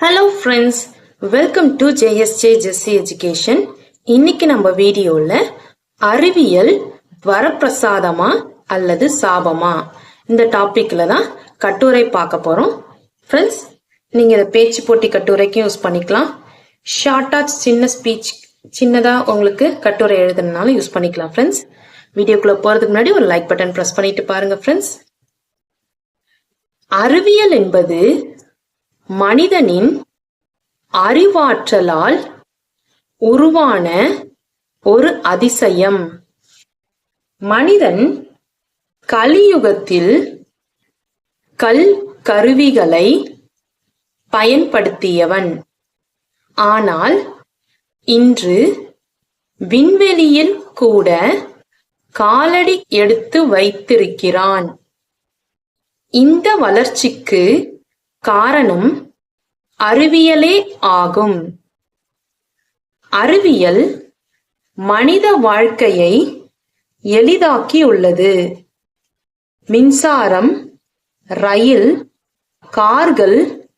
Hello friends welcome to JSJ Jessy education இன்னைக்கு நம்ம வீடியோவில் அறிவியல் வரப்பிரசாதமா அல்லது சாபமா? இந்த டாபிக்ல தான் கட்டுரை பார்க்க போறோம். ஃப்ரெண்ட்ஸ் நீங்க இதை பேச்சு போட்டி கட்டுரைக்கும் யூஸ் பண்ணிக்கலாம். ஷார்ட்டா சின்ன ஸ்பீச் சின்னதா உங்களுக்கு கட்டுரை எழுதுனாலும் யூஸ் பண்ணிக்கலாம் ஃப்ரெண்ட்ஸ் வீடியோக்குள்ள போறதுக்கு முன்னாடி ஒரு லைக் பட்டன் ப்ரெஸ் பண்ணிட்டு பாருங்க ஃப்ரெண்ட்ஸ் அறிவியல் என்பது மனிதனின் அறிவாற்றலால் உருவான ஒரு அதிசயம். மனிதன் கலியுகத்தில் கல் கருவிகளை பயன்படுத்தியவன். ஆனால் இன்று விண்வெளியில் கூட காலடி எடுத்து வைத்திருக்கிறான். இந்த வளர்ச்சிக்கு காரணம் அறிவியலே ஆகும். அறிவியல் மனித வாழ்க்கையை எளிதாக்கியுள்ளது. மின்சாரம் ரயில் கார்கள்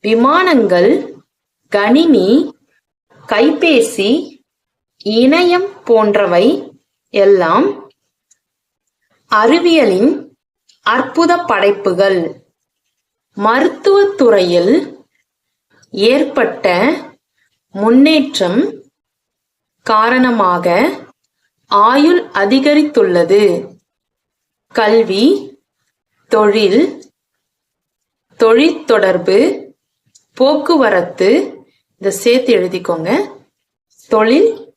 விமானங்கள் கணினி கைபேசி இணையம் போன்றவை எல்லாம் அறிவியலின் அற்புத படைப்புகள். மருத்துவத்துறையில் ஏற்பட்ட முன்னேற்றம் காரணமாக ஆயுள் அதிகரித்துள்ளது. கல்வி தொழில் தொழிற்தொடர்பு போக்குவரத்து இதை சேர்த்து எழுதிக்கோங்க. தொழில்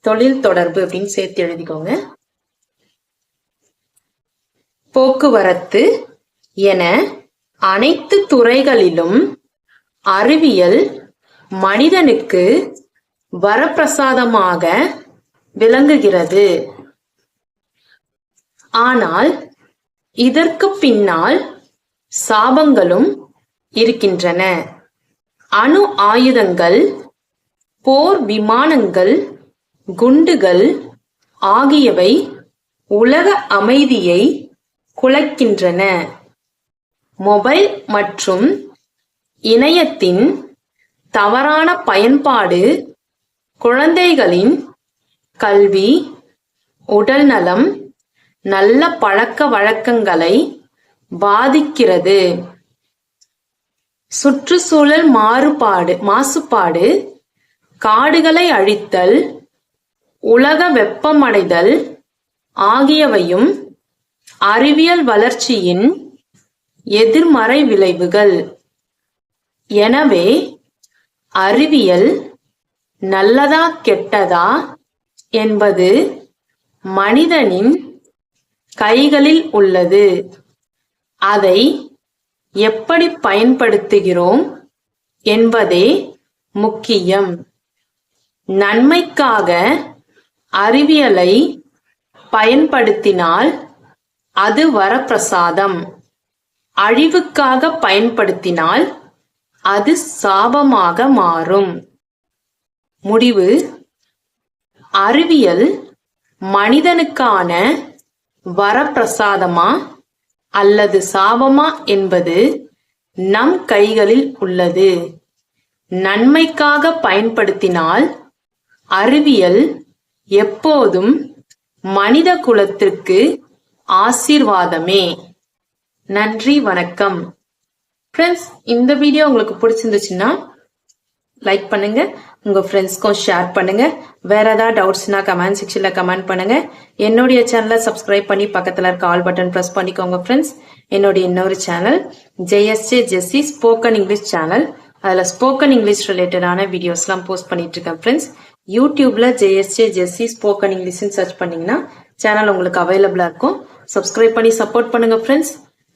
தொழில் தொடர்பு அப்படின்னு சேர்த்து எழுதிக்கோங்க. போக்குவரத்து என அனைத்து துறைகளிலும் அறிவியல் மனிதனுக்கு வரப்பிரசாதமாக விளங்குகிறது. ஆனால் இதற்கு பின்னால் சாபங்களும் இருக்கின்றன. அணு ஆயுதங்கள் போர் விமானங்கள் குண்டுகள் ஆகியவை உலக அமைதியை குலைக்கின்றன. மொபைல் மற்றும் இணையத்தின் தவறான பயன்பாடு குழந்தைகளின் கல்வி உடல்நலம் நல்ல பழக்க வழக்கங்களை பாதிக்கிறது. சுற்றுச்சூழல் மாறுபாடு மாசுபாடு காடுகளை அழித்தல் உலக வெப்பமடைதல் ஆகியவையும் அறிவியல் வளர்ச்சியின் எதிர்மறை விளைவுகள். எனவே அறிவியல் நல்லதா கெட்டதா என்பது மனிதனின் கைகளில் உள்ளது. அதை எப்படி பயன்படுத்துகிறோம் என்பதே முக்கியம். நன்மைக்காக அறிவியலை பயன்படுத்தினால் அது வரப்பிரசாதம். அழிவுக்காக பயன்படுத்தினால் அது சாபமாக மாறும். முடிவு. அறிவியல். மனிதனுக்கான வரப்பிரசாதமா அல்லது சாபமா என்பது நம் கைகளில் உள்ளது. நன்மைக்காக பயன்படுத்தினால் அறிவியல் எப்போதும் மனித குலத்திற்கு ஆசீர்வாதமே. நன்றி வணக்கம். ஃப்ரெண்ட்ஸ் இந்த வீடியோ உங்களுக்கு பிடிச்சிருந்துச்சுன்னா லைக் பண்ணுங்க. உங்க ஃப்ரெண்ட்ஸ்க்கும் ஷேர் பண்ணுங்க. வேற ஏதாவது டவுட்ஸ்னா கமெண்ட் செக்ஷன்ல கமெண்ட் பண்ணுங்க. என்னுடைய சேனலை சப்ஸ்கிரைப் பண்ணி பக்கத்துல இருக்க ஆல் பட்டன் ப்ரெஸ் பண்ணிக்கோங்க ஃப்ரெண்ட்ஸ் என்னுடைய இன்னொரு channel JSJ Jessy spoken English channel அதுல ஸ்போக்கன் இங்கிலீஷ் ரிலேட்டடான வீடியோஸ்லாம் போஸ்ட் பண்ணிட்டு இருக்கேன் ஃப்ரெண்ட்ஸ் யூடியூப்ல ஜேஎஸ்ஜே ஜெஸ்ஸி ஸ்போக்கன் இங்கிலீஷ்னு சர்ச் பண்ணீங்கன்னா சேனல் உங்களுக்கு அவைலபிளா இருக்கும். சப்ஸ்கிரைப் பண்ணி சப்போர்ட் பண்ணுங்க friends